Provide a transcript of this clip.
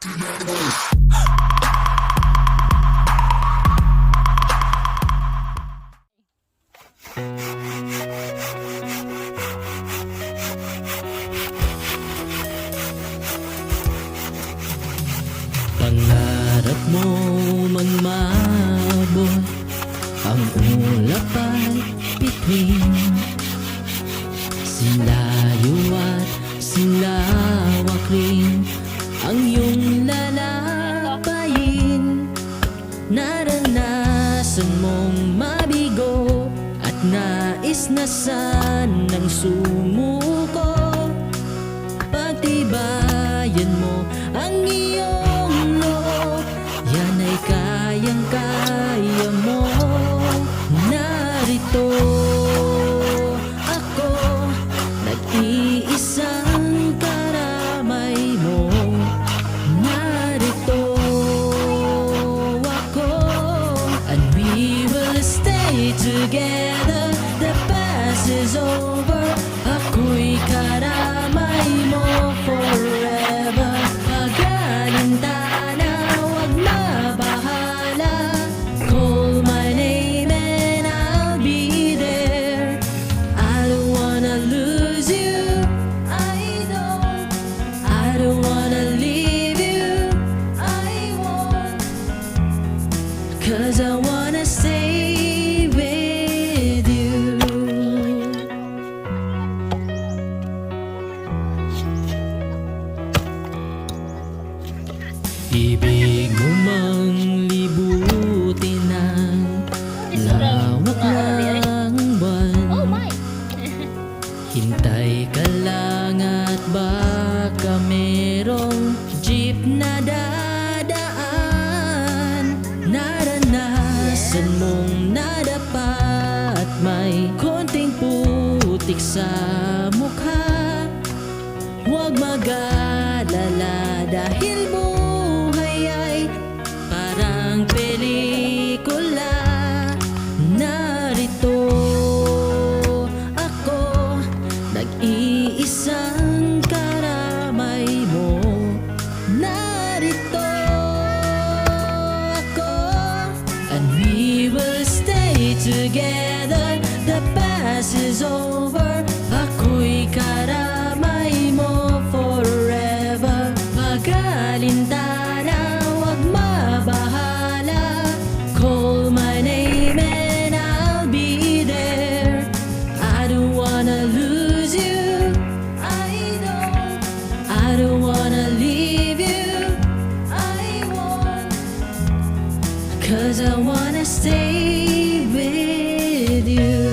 Pangarap mo man maabot Ang ulap ay bituin Silayo at silawak rin Ang iyong mabigo At nais na sanang sumuko together The past is over. Karamay mo forever. Call my name and I'll be there. I don't wanna lose you. I don't I don't wanna leave you. I won't. Cause I wanna stay merong jeep na dadaan Naranasan mong nadapa at may konting putik sa mukha. Huwag mag-alala dahil together. The past is over Cause I wanna stay with you.